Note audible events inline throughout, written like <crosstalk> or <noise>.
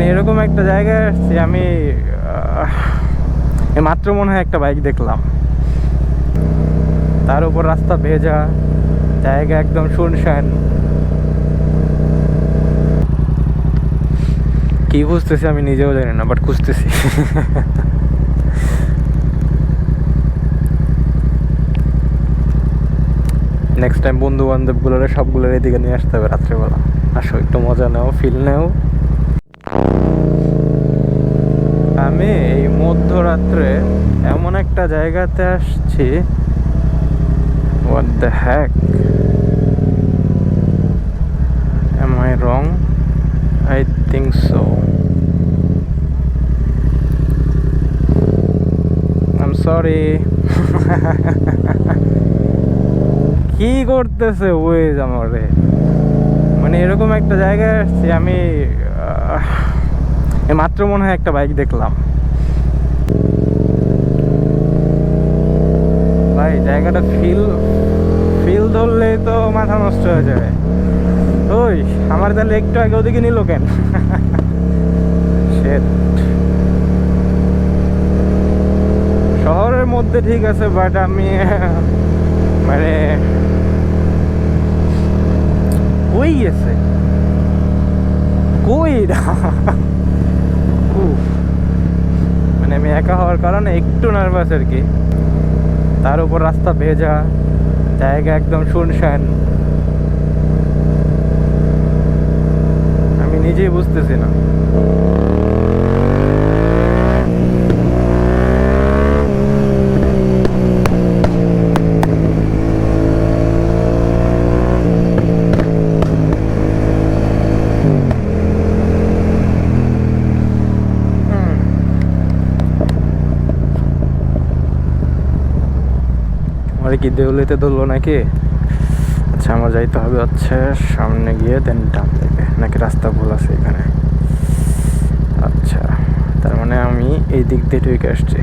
মানে এরকম একটা জায়গায় আসছি, আমি মাত্র মনে হয় একটা বাইক দেখলাম। তার উপর রাস্তা ভেজা, জায়গা একদম শুনশান। কি খুঁজতেছি আমি নিজেও জানি না বাট খুঁজতেছি। নেক্সট টাইম বন্ধু বান্ধবগুলোরে সবগুলোর এদিকে নিয়ে আসতে হবে রাত্রেবেলা। আসো, একটু মজা নাও ফিল নাও আমি এই মধ্যরাত্রে এমন একটা জায়গাতে আসছি what the heck am I wrong I think so um sorry কি করতেছে ওয়েজ আমারে? মানে এরকম একটা জায়গায় আসছি, আমি মাত্র মনে হয় একটা বাইক দেখলাম। জায়গাটা ফিল ফিল ধরলেই তো মাথা নষ্ট হয়ে যাবে। ওই, আমার তাহলে একটু আগে ওদিকে নিল কেন. <laughs> শহরের মধ্যে ঠিক আছে বাট আমি <laughs> মানে কই গেছে? কই। <laughs> মানে আমি একা হওয়ার কারণে একটু নার্ভাস আর কি। তার উপর রাস্তা ভেজা জায়গা একদম শুনশান। আমি নিজেই বুঝতেছি না। আমার কি দেউলিতে ধরলো নাকি? আচ্ছা আমার যাইতে হবে হচ্ছে সামনে গিয়ে দেন ডান দিকে। নাকি রাস্তা ভুল আছে এখানে? আচ্ছা তার মানে আমি এই দিক দিয়ে ঢুকে আসছি।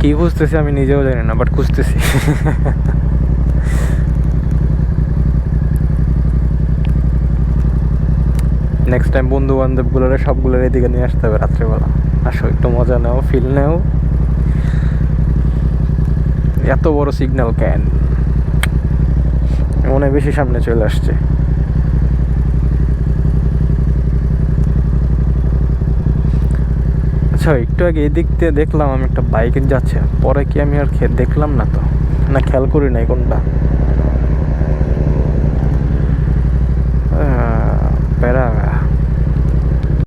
কি খুঁজতেছি আমি নিজেও জানি না বাট খুঁজতেছি। <laughs> নেক্সট টাইম বন্ধু বান্ধবগুলোরে সবগুলোর এদিকে নিয়ে আসতে হবে রাত্রেবেলা। আসো, একটু মজা নেও ফিল নেও। এত বড় সিগন্যাল ক্যান মনে বেশি সামনে চলে আসছে। আচ্ছা একটু আগে এদিক দিয়ে দেখলাম আমি একটা বাইক যাচ্ছে, পরে কি আমি আর দেখলাম না তো? না, খেয়াল করি নাই কোনটা।